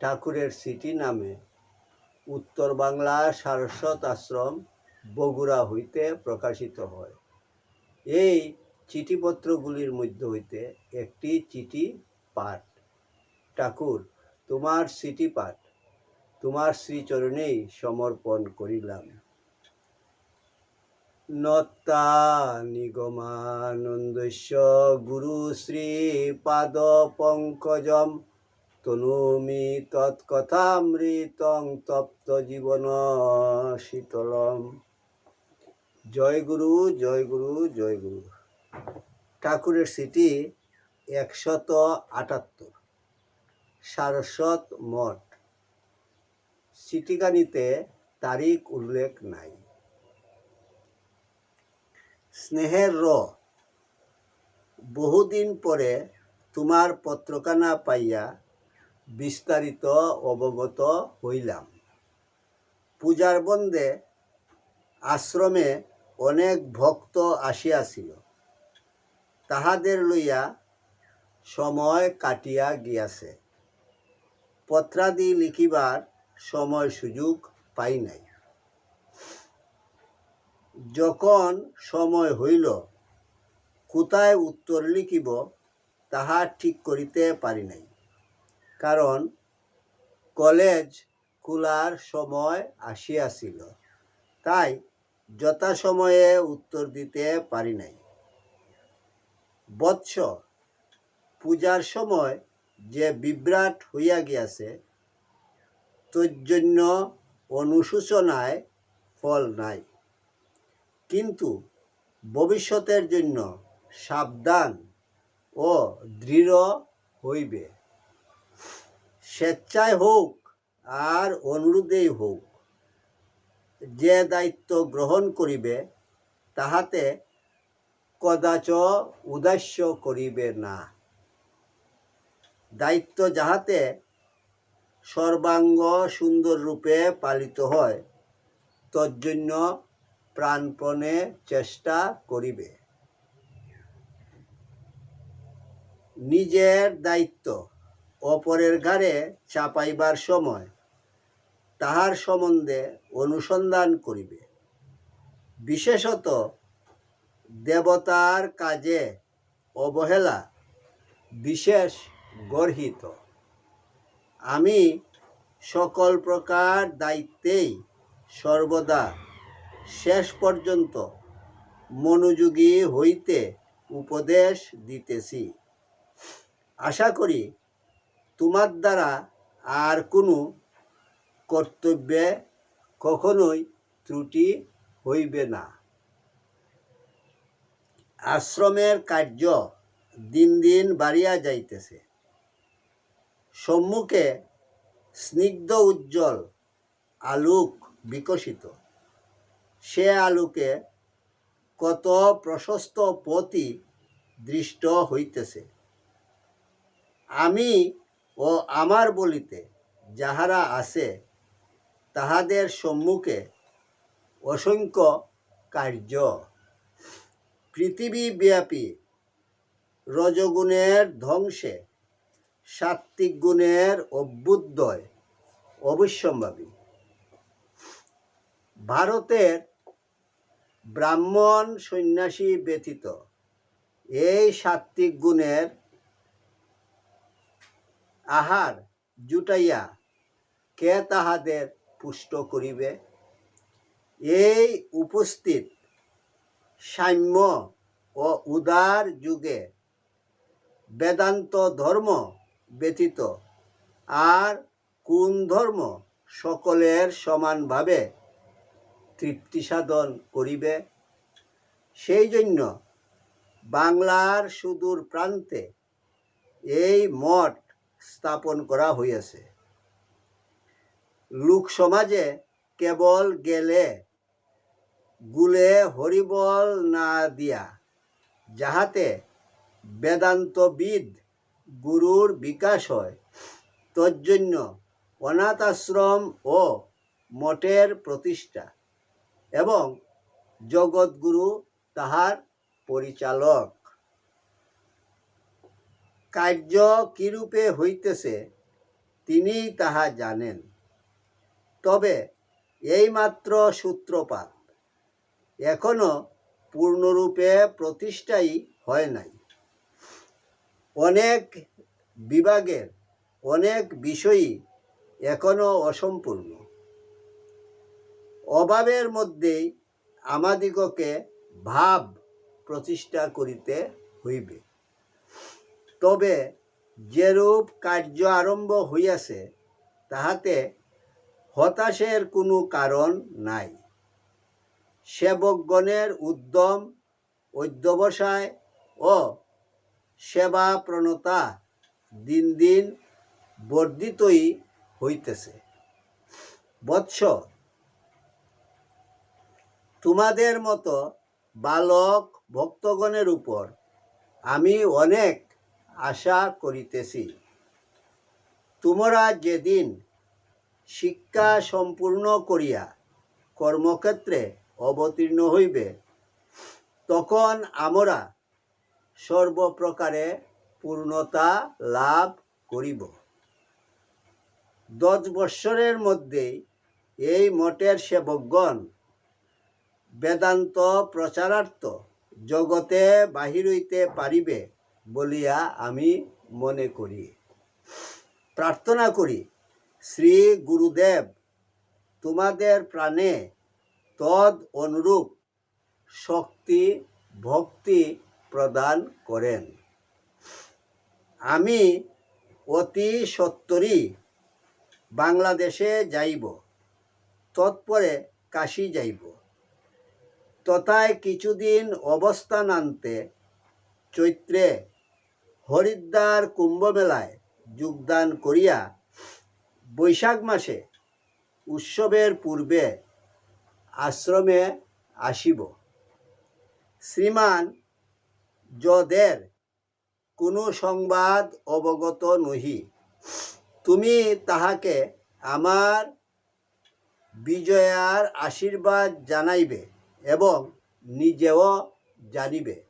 ঠাকুরের সিটি নামে। উত্তর বাংলা সারস্বত আশ্রম বগুড়া হইতে প্রকাশিত হয়। এই চিঠিপত্রগুলির মধ্যে হইতে একটি চিঠি পাঠ। ঠাকুর, তোমার সিটি পাঠ, তোমার শ্রীচরণেই সমর্পণ করিলাম। নত্তা নিগমানন্দস্য গুরু শ্রী পাদ পঙ্কজম তনুমি তৎকথামৃতং তপ্ত জীবন শীতলম। জয় গুরু জয় গুরু জয় গুরু। ঠাকুরের সিটি একশত আটাত্তর। সারস্বত মঠ। সিটিকানিতে তারিখ উল্লেখ নাই। স্নেহের র। বহুদিন পরে তোমার পত্রখানা পাইয়া বিস্তারিত অবগত হইলাম। পূজার বন্দে আশ্রমে অনেক ভক্ত আসিয়াছিল। তাহাদের লইয়া সময় কাটিয়া গিয়াছে। পত্রাদি লিখিবার সময় সুযোগ পাই নাই। যখন সময় হইল, কোথায় উত্তর লিখিব তাহা ঠিক করিতে পারি নাই। কারণ কলেজ খোলার সময় আসিয়াছিল। তাই যথাসময়ে উত্তর দিতে পারি নাই। বৎস পূজার সময় যে বিভ্রাট হইয়া গিয়াছে, তজ্জন্য অনুশোচনায় ফল নাই। কিন্তু ভবিষ্যতের জন্য সাবধান ও দৃঢ় হইবে। স্বেচ্ছায় হোক আর অনুরোধেই হোক, যে দায়িত্ব গ্রহণ করিবে, তাহাতে কদাচ উদাস্য করিবে না। দায়িত্ব যাহাতে সর্বাঙ্গ সুন্দর রূপে পালিত হয়, তজ্জন্য প্রাণপণে চেষ্টা করিবে। নিজের দায়িত্ব অপরের ঘাড়ে চাপাইবার সময় তাহার সম্বন্ধে অনুসন্ধান করিবে। বিশেষত দেবতার কাজে অবহেলা বিশেষ গর্হিত। আমি সকল প্রকার দায়িত্বেই সর্বদা শেষ পর্যন্ত মনোযোগী হইতে উপদেশ দিতেছি। আশা করি তোমার দ্বারা আর কোনো কর্তব্যে কখনোই ত্রুটি হইবে না। আশ্রমের কার্য দিন দিন বাড়িয়া যাইতেছে। সম্মুখে স্নিগ্ধ উজ্জ্বল আলোক বিকশিত। সে আলোকে কত প্রশস্ত পথই দৃষ্ট হইতেছে। আমি ও আমার বলিতে যাহারা আছে তাহাদের সম্মুখে অসংখ্য কার্য। পৃথিবীব্যাপী রজগুণের ধ্বংসে সাত্ত্বিক গুণের অভ্যুদয় অবশ্যম্ভাবী। ভারতের ব্রাহ্মণ সন্ন্যাসী ব্যতীত এই সাত্ত্বিক গুণের আহার জুটাইয়া কে তাহাদের পুষ্ট করিবে? এই উপস্থিত সাম্য ও উদার যুগে বেদান্ত ধর্ম ব্যতীত আর কোন ধর্ম সকলের সমানভাবে তৃপ্তি সাধন করিবে? সেই জন্য বাংলার সুদূর প্রান্তে এই মঠ স্থাপন করা হইয়াছে লোক সমাজে কেবল গেলে, গুলে হরিবল না দিয়া, যাহাতে বেদান্তবিদ গুরুর বিকাশ হয়, তজ্জন্য অনাথ আশ্রম ও মঠের প্রতিষ্ঠা এবং জগৎগুরু তাহার পরিচালক। কার্য কিরূপে হইতেছে তিনি তাহা জানেন। তবে এইমাত্র সূত্রপাত, এখনও পূর্ণরূপে প্রতিষ্ঠাই হয় নাই। অনেক বিভাগের অনেক বিষয়ই এখনও অসম্পূর্ণ। অভাবের মধ্যেই আমাদিগকে ভাব প্রতিষ্ঠা করিতে হইবে। তবে যেরূপ কার্য আরম্ভ হইয়াছে তাহাতে হতাশের কোনো কারণ নাই। সেবকগণের উদ্যম অধ্যবসায় ও সেবা প্রণতা দিন দিন বর্ধিতই হইতেছে। বৎস, তোমাদের মতো বালক ভক্তগণের উপর আমি অনেক আশা করিতেছি। তোমরা যেদিন শিক্ষা সম্পূর্ণ করিয়া কর্মক্ষেত্রে অবতীর্ণ হইবে, তখন আমরা সর্বপ্রকারে পূর্ণতা লাভ করিব। দশ বৎসরের মধ্যেই এই মঠের সেবকগণ বেদান্ত প্রচারার্থ জগতে বাহির হইতে পারিবে। বলিয়া আমি মনে করি। প্রার্থনা করি, শ্রী গুরুদেব, তোমাদের প্রাণে তদ অনুরূপ শক্তি, ভক্তি প্রদান করেন। আমি অতি সত্তরই বাংলাদেশে যাইব, তৎপরে কাশি যাইব। তথায় কিছুদিন অবস্থান আনতে চৈত্রে হরিদ্বার কুম্ভমেলায় যোগদান করিয়া বৈশাখ মাসে উৎসবের পূর্বে আশ্রমে আসিব। শ্রীমান যদের কোনো সংবাদ অবগত নহি। তুমি তাহাকে আমার বিজয়ার আশীর্বাদ জানাইবে এবং নিজেও জানিবে।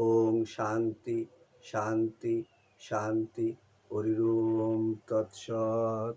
ওং শান্তি শান্তি শান্তি হরিম তৎসৎ।